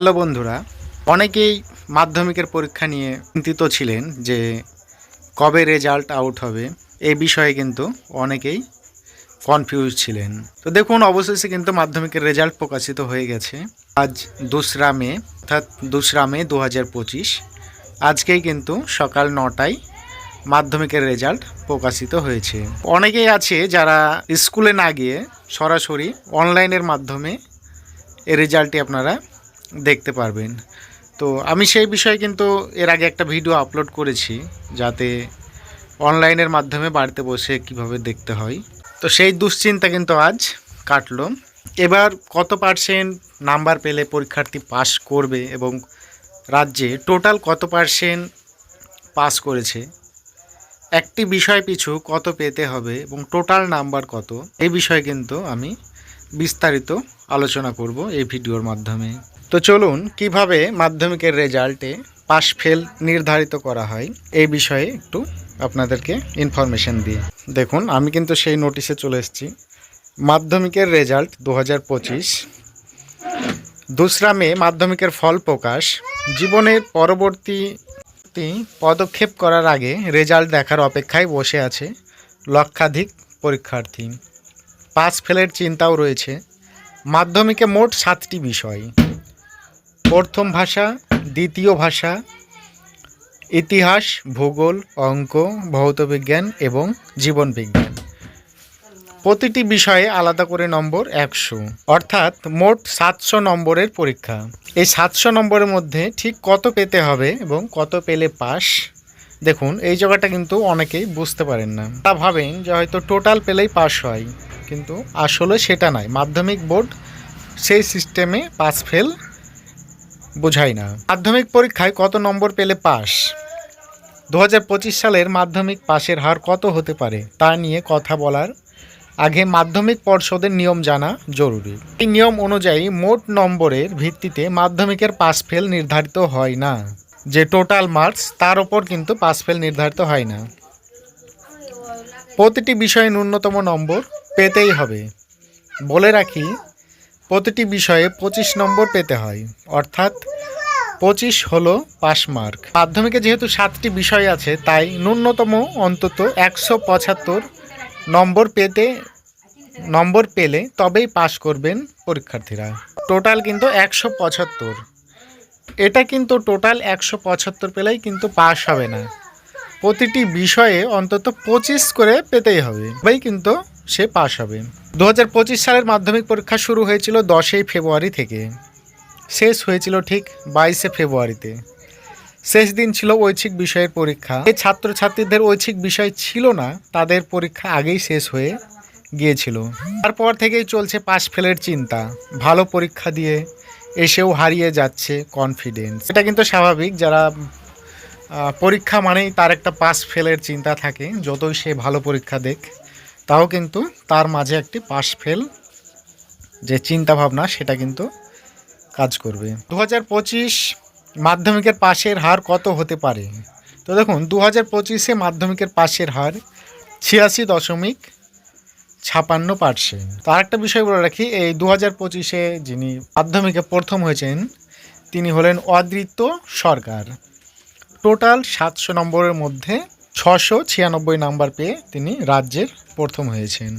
Hello বন্ধুরা, অনেকেই মাধ্যমিকের পরীক্ষা নিয়ে চিন্তিত ছিলেন যে কবে রেজাল্ট আউট হবে এই বিষয়ে কিন্তু অনেকেই কনফিউজ ছিলেন। তো দেখুন, অবশেষে কিন্তু মাধ্যমিকের রেজাল্ট প্রকাশিত হয়ে গেছে। আজ দোসরা মে, অর্থাৎ দোসরা মে দু হাজার পঁচিশ। আজকেই কিন্তু সকাল নটায় মাধ্যমিকের রেজাল্ট প্রকাশিত হয়েছে। অনেকেই আছে যারা স্কুলে না গিয়ে সরাসরি অনলাইনের মাধ্যমে এ রেজাল্টটি আপনারা দেখতে পারবেন। তো আমি সেই বিষয়ে কিন্তু এর আগে একটা ভিডিও আপলোড করেছি, যাতে অনলাইনের মাধ্যমে বাড়িতে বসে কীভাবে দেখতে হয়। তো সেই দুশ্চিন্তা কিন্তু আজ কাটলো। এবার কত পার্সেন্ট নাম্বার পেলে পরীক্ষার্থী পাস করবে এবং রাজ্যে টোটাল কত পার্সেন্ট পাস করেছে? একটি বিষয় পিছু কত পেতে হবে এবং টোটাল নাম্বার কত? এই বিষয়ে কিন্তু আমি বিস্তারিত আলোচনা করব এই ভিডিওর মাধ্যমে। তো চলুন, কীভাবে মাধ্যমিকের রেজাল্টে পাস ফেল নির্ধারিত করা হয়, এই বিষয়ে একটু আপনাদেরকে ইনফরমেশন দিই। দেখুন, আমি কিন্তু সেই নোটিশে চলে এসেছি। মাধ্যমিকের রেজাল্ট দু হাজার পঁচিশ। দোসরা মে, মাধ্যমিকের ফল প্রকাশ। জীবনের পরবর্তী পদক্ষেপ করার আগে রেজাল্ট দেখার অপেক্ষায় বসে আছে লক্ষাধিক পরীক্ষার্থী। পাস ফেলের চিন্তাও রয়েছে। মাধ্যমিকে মোট সাতটি বিষয়। প্রথম ভাষা, দ্বিতীয় ভাষা, ইতিহাস, ভূগোল, অঙ্ক, ভৌতবিজ্ঞান এবং জীবনবিজ্ঞান। প্রতিটি বিষয়ে আলাদা করে নম্বর একশো। অর্থাৎ মোট সাতশো নম্বরের পরীক্ষা। এই সাতশো নম্বরের মধ্যে ঠিক কত পেতে হবে এবং কত পেলে পাস? দেখুন, এই জায়গাটা কিন্তু অনেকেই বুঝতে পারেন না। তা ভাবেন যে হয়তো টোটাল পেলেই পাস হয়। কিন্তু আসলে সেটা নয় মাধ্যমিক বোর্ড সেই সিস্টেমে পাস ফেল বোঝায় না। মাধ্যমিক পরীক্ষায় কত নম্বর পেলে পাস? দু হাজার পঁচিশ সালের মাধ্যমিক পাশের হার কত হতে পারে, তা নিয়ে কথা বলার আগে মাধ্যমিক পর্ষদের নিয়ম জানা জরুরি। এই নিয়ম অনুযায়ী মোট নম্বরের ভিত্তিতে মাধ্যমিকের পাস ফেল নির্ধারিত হয় না। যে টোটাল মার্কস, তার ওপর কিন্তু পাস ফেল নির্ধারিত হয় না। প্রতিটি বিষয়ে ন্যূনতম নম্বর পেতেই হবে। বলে রাখি প্রতিটি বিষয়ে পঁচিশ নম্বর পেতে হয়। অর্থাৎ পঁচিশ হলো পাস মার্ক। মাধ্যমিকে যেহেতু সাতটি বিষয় আছে, তাই ন্যূনতম অন্তত একশো পঁচাত্তর নম্বর পেতে, নম্বর পেলে তবেই পাস করবেন পরীক্ষার্থীরা। টোটাল কিন্তু একশো পঁচাত্তর। এটা কিন্তু টোটাল একশো পঁচাত্তর পেলেই কিন্তু পাস হবে না। প্রতিটি বিষয়ে অন্তত পঁচিশ করে পেতেই হবে। তবেই কিন্তু সে পাশ হবে। দু হাজার পঁচিশ সালের মাধ্যমিক পরীক্ষা শুরু হয়েছিল দশই ফেব্রুয়ারি থেকে। শেষ হয়েছিল ঠিক বাইশে ফেব্রুয়ারিতে। শেষ দিন ছিল ঐচ্ছিক বিষয়ের পরীক্ষা। এই ছাত্রছাত্রীদের ঐচ্ছিক বিষয় ছিল না, তাদের পরীক্ষা আগেই শেষ হয়ে গিয়েছিল। তারপর থেকেই চলছে পাস ফেলের চিন্তা। ভালো পরীক্ষা দিয়ে এসেও হারিয়ে যাচ্ছে কনফিডেন্স এটা কিন্তু স্বাভাবিক, যারা পরীক্ষা মানেই তার একটা পাস ফেলের চিন্তা থাকে। যতই সে ভালো পরীক্ষা দেখ তাও কিন্তু তার মাঝে একটি পাস ফেল, যে চিন্তা ভাবনা সেটা কিন্তু কাজ করবে। দু হাজার পঁচিশ মাধ্যমিকের পাশের হার কত হতে পারে? তো দেখুন দু হাজার পঁচিশে মাধ্যমিকের পাশের হার ছিয়াশি দশমিক ছাপান্ন পার্সেন্ট। তার একটা বিষয় বলে রাখি, এই দু হাজার পঁচিশে যিনি মাধ্যমিকে প্রথম হয়েছেন, তিনি হলেন অদৃত্য সরকার। টোটাল সাতশো নম্বরের মধ্যে ছশো ছিয়ানব্বই নাম্বার পেয়ে তিনি রাজ্যের প্রথম হয়েছেন।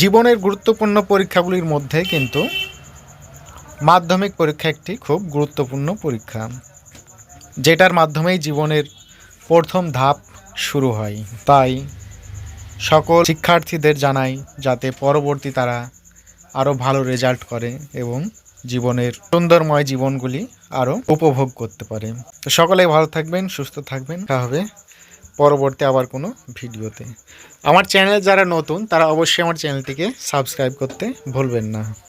জীবনের গুরুত্বপূর্ণ পরীক্ষাগুলির মধ্যে কিন্তু মাধ্যমিক পরীক্ষা একটি খুব গুরুত্বপূর্ণ পরীক্ষা, যেটার মাধ্যমেই জীবনের প্রথম ধাপ শুরু হয়। তাই সকল শিক্ষার্থীদের জানাই যাতে পরবর্তী তারা আরও ভালো রেজাল্ট করে এবং জীবনের সুন্দরময় জীবনগুলি আরও উপভোগ করতে পারে। তো সকলেই ভালো থাকবেন, সুস্থ থাকবেন। তা হবে পরবর্তী আবার কোনো ভিডিওতে। আমার চ্যানেল যারা নতুন, তারা অবশ্যই আমার চ্যানেলটিকে সাবস্ক্রাইব করতে ভুলবেন না।